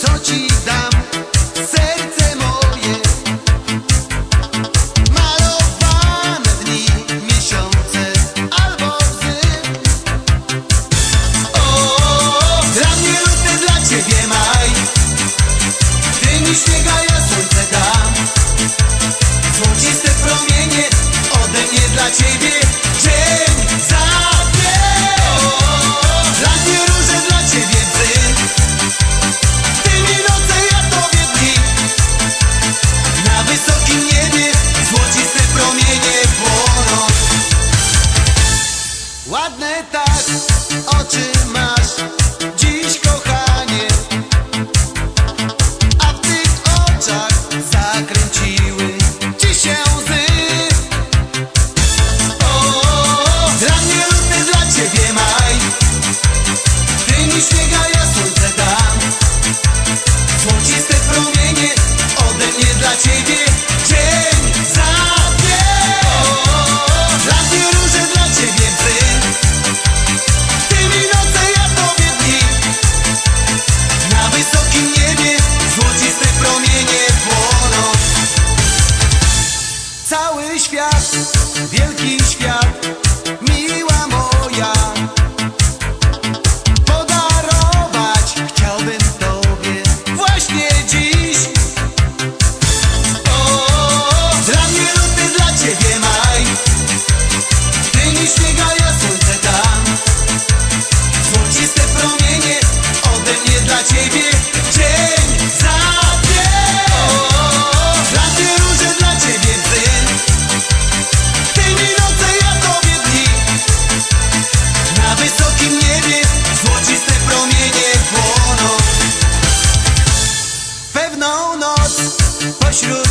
co ci dam, serce. Ładne tak oczy masz dziś kochanie. A w tych oczach zakręciły ci się łzy. O, Dla mnie luty dla ciebie maj. Ty mi śniega ja słońce dam. Złociste promienie ode mnie dla ciebie. Cały świat, wielki świat, miła moja. Podarować chciałbym tobie właśnie dziś. O, Dla mnie luty, dla ciebie maj. Ty mi śniega, ja słońce dam Złociste promienie ode mnie dla ciebie should